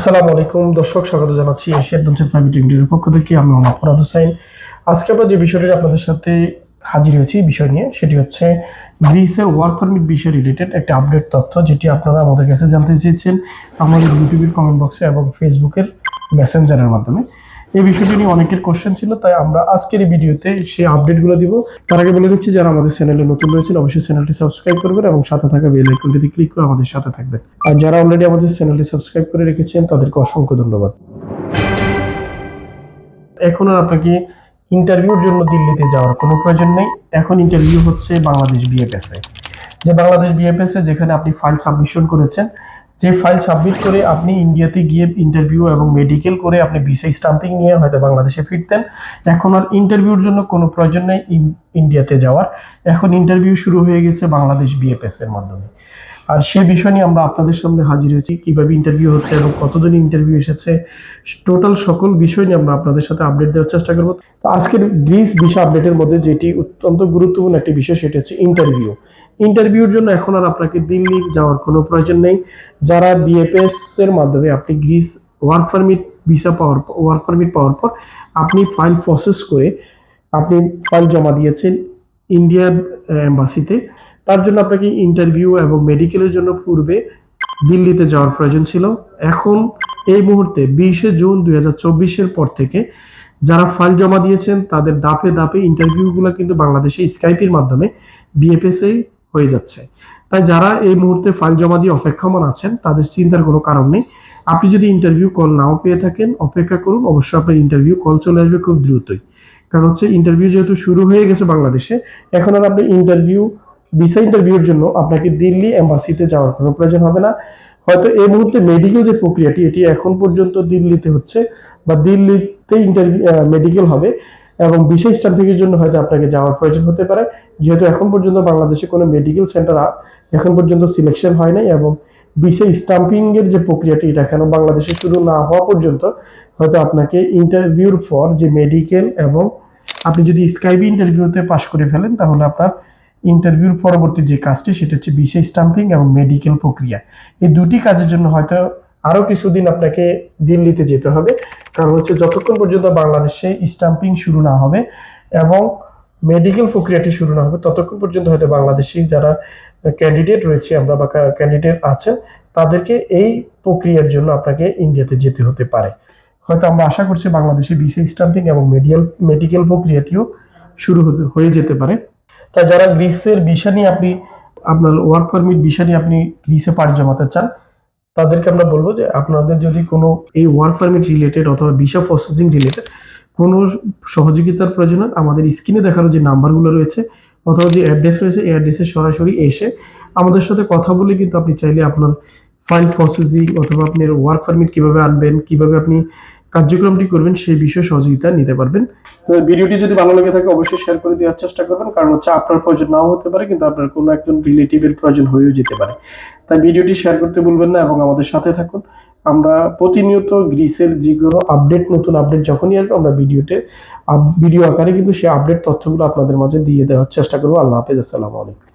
আসসালামু আলাইকুম। দর্শক, স্বাগত জানাচ্ছি এশিয়া অ্যাডভেঞ্চার প্রাইভেট লিমিটেডের পক্ষ থেকে। আমি মোহাম্মদ ফরাদ হোসাইন আজকে আমরা যে বিষয়টি আপনাদের সাথে হাজির হয়েছি, বিষয় নিয়ে, সেটি হচ্ছে গ্রিসের ওয়ার্ক পারমিট বিষয় রিলেটেড একটা আপডেট তথ্য, যেটি আপনারা আমাদের কাছে জানতে চেয়েছেন। আমাদের ইউটিউবের কমেন্ট বক্সে এবং ফেসবুকের মেসেঞ্জারের মাধ্যমে। এই বিষয়টি নিয়ে অনেকের কোশ্চেন ছিল, তাই আমরা আজকের এই ভিডিওতে সেই আপডেটগুলো দিব। তার আগে বলে দিচ্ছি, যারা আমাদের চ্যানেলে নতুন রয়েছেন, অবশ্যই চ্যানেলটি সাবস্ক্রাইব করবেন এবং সাথে থাকা বেল আইকনটিতে ক্লিক করে আমাদের সাথে থাকবেন। আর যারা অলরেডি আমাদের চ্যানেলটি সাবস্ক্রাইব করে রেখেছেন, তাদেরকে অসংখ্য ধন্যবাদ। এখন আর আপনাকে ইন্টারভিউর জন্য দিল্লিতে যাওয়ার কোনো প্রয়োজন নেই। এখন ইন্টারভিউ হচ্ছে বাংলাদেশ বিএফএস এ যে বাংলাদেশ বিএফএস এ যেখানে আপনি ফাইল সাবমিশন করেছেন যে ফাইল সাবমিট করে আপনি ইন্ডিয়াতে গিয়ে ইন্টারভিউ এবং মেডিকেল করে আপনি ভিসা স্টাম্পিং নিয়ে হয়তো বাংলাদেশে ফিরতেন। এখন আর ইন্টারভিউর জন্য কোনো প্রয়োজন নেই। ইন্ডিয়াতে যাওয়ার। এখন ইন্টারভিউ শুরু হয়ে গেছে বাংলাদেশ বিএফএস এর মাধ্যমে। আর সে বিষয় নিয়ে আমরা আপনাদের সামনে হাজির হয়েছি, কীভাবে ইন্টারভিউ হচ্ছে এবং কতজন ইন্টারভিউ এসেছে। টোটাল সকল বিষয় নিয়ে আমরা আপনাদের সাথে আপডেট দেওয়ার চেষ্টা করব। তো আজকের গ্রিস বিষয় আপডেটের মধ্যে যেটি অত্যন্ত গুরুত্বপূর্ণ একটি বিষয়, সেটি হচ্ছে ইন্টারভিউ ইন্টারভিউর জন্য এখন আর আপনাকে দিল্লি যাওয়ার কোনো প্রয়োজন নেই। যারা বিএফএস এর মাধ্যমে আপনি গ্রিস ওয়ার্ক পারমিট ভিসা পাওয়ার ওয়ার্ক পারমিট পাওয়ার পর আপনি ফাইল প্রসেস করে আপনি ফাইল জমা দিয়েছেন ইন্ডিয়ার এম্বাসিতে তার জন্য আপনাকে ইন্টারভিউ এবং মেডিকেলের জন্য পূর্বে দিল্লিতে যাওয়ার প্রয়োজন ছিল। এখন এই মুহূর্তে বিশে জুন দুই হাজার পর থেকে যারা ফাইল জমা দিয়েছেন, তাদের দাপে দাপে ইন্টারভিউগুলো কিন্তু বাংলাদেশে স্কাইপের মাধ্যমে বিএফএসএ হয়ে যাচ্ছে। তাই যারা এই মুহূর্তে ফাইল জমা দিয়ে অপেক্ষমান আছেন, তাদের চিন্তার কোনো কারণ নেই। আপনি যদি ইন্টারভিউ কল নাও পেয়ে থাকেন, অপেক্ষা করুন। অবশ্যই আপনার ইন্টারভিউ কল চলে আসবে খুব দ্রুতই। কারণ হচ্ছে ইন্টারভিউ যেহেতু শুরু হয়ে গেছে বাংলাদেশে, এখন আর আপনি ইন্টারভিউ ভিসা ইন্টারভিউর জন্য আপনাকে দিল্লি এম্বাসিতে যাওয়ার কোনো প্রয়োজন হবে না। হয়তো এই মুহূর্তে মেডিকেল যে প্রক্রিয়াটি, এটি এখন পর্যন্ত দিল্লিতে হচ্ছে বা দিল্লিতে ইন্টারভিউ মেডিকেল হবে। এবং বিশেষ স্টাম্পিংয়ের জন্য হয়তো আপনাকে যাওয়ার প্রয়োজন হতে পারে। যেহেতু এখন পর্যন্ত বাংলাদেশে কোনো মেডিকেল সেন্টার এখন পর্যন্ত সিলেকশন হয় নাই এবং বিশেষ স্টাম্পিং এর যে প্রক্রিয়াটি, এটা এখনও বাংলাদেশে শুরু না হওয়া পর্যন্ত হয়তো আপনাকে ইন্টারভিউর পর যে মেডিকেল এবং আপনি যদি স্কাইবি ইন্টারভিউতে পাশ করে ফেলেন, তাহলে আপনার ইন্টারভিউর পরবর্তী যে কাজটি, সেটা হচ্ছে বিশেষ স্টাম্পিং এবং মেডিকেল প্রক্রিয়া। এই দুটি কাজের জন্য হয়তো আরও কিছুদিন আপনাকে দিল্লিতে যেতে হবে। কারণ হচ্ছে যতক্ষণ পর্যন্ত বাংলাদেশে স্টাম্পিং শুরু না হবে এবং মেডিকেল প্রক্রিয়াটি শুরু না হবে, ততক্ষণ পর্যন্ত হয়তো বাংলাদেশি যারা ক্যান্ডিডেট রয়েছে আমরা বা ক্যান্ডিডেট আছে তাদেরকে এই প্রক্রিয়ার জন্য আপনাকে ইন্ডিয়াতে যেতে হতে পারে। হয়তো আমরা আশা করছি বাংলাদেশে বিসি স্টাম্পিং এবং মেডিকেল মেডিকেল প্রক্রিয়াটিও শুরু হয়ে যেতে পারে। তা যারা গ্রিসের ভিসা নিয়ে আপনি আপনার ওয়ার্ক পারমিট ভিসা নিয়ে আপনি গ্রিসে পাড়ি জমাতে চান তাদেরকে আমরা বলব যে আপনাদের যদি কোনো এই ওয়ার্ক পারমিট রিলেটেড অথবা ভিসা প্রসেসিং রিলেটেড কোনো সহযোগিতার প্রয়োজন হয়, আমাদের স্ক্রিনে দেখানো যে নাম্বারগুলো রয়েছে অথবা যে অ্যাড্রেস রয়েছে, এই অ্যাড্রেসে সরাসরি এসে আমাদের সাথে কথা বলে কিন্তু আপনি চাইলে আপনার ফাইল প্রসেসিং অথবা আপনার ওয়ার্ক পারমিট কীভাবে আনবেন, কীভাবে আপনি কার্যক্রমটি করবেন, সেই বিষয়ে সহযোগিতা নিতে পারবেন। তো ভিডিওটি যদি ভালো লেগে থাকে, অবশ্যই শেয়ার করে দেওয়ার চেষ্টা করবেন। কারণ হচ্ছে আপনার প্রয়োজন নাও হতে পারে, কিন্তু আপনার কোনো একজন রিলেটিভের প্রয়োজন হয়েও যেতে পারে। তাই ভিডিওটি শেয়ার করতে ভুলবেন না এবং আমাদের সাথে থাকুন। আমরা প্রতিনিয়ত গ্রিসের যে কোনো আপডেট নতুন আপডেট যখনই আসবে, আমরা ভিডিওতে ভিডিও আকারে কিন্তু সেই আপডেট তথ্যগুলো আপনাদের মাঝে দিয়ে দেওয়ার চেষ্টা করব। আল্লাহ হাফেজ, আসসালামু আলাইকুম।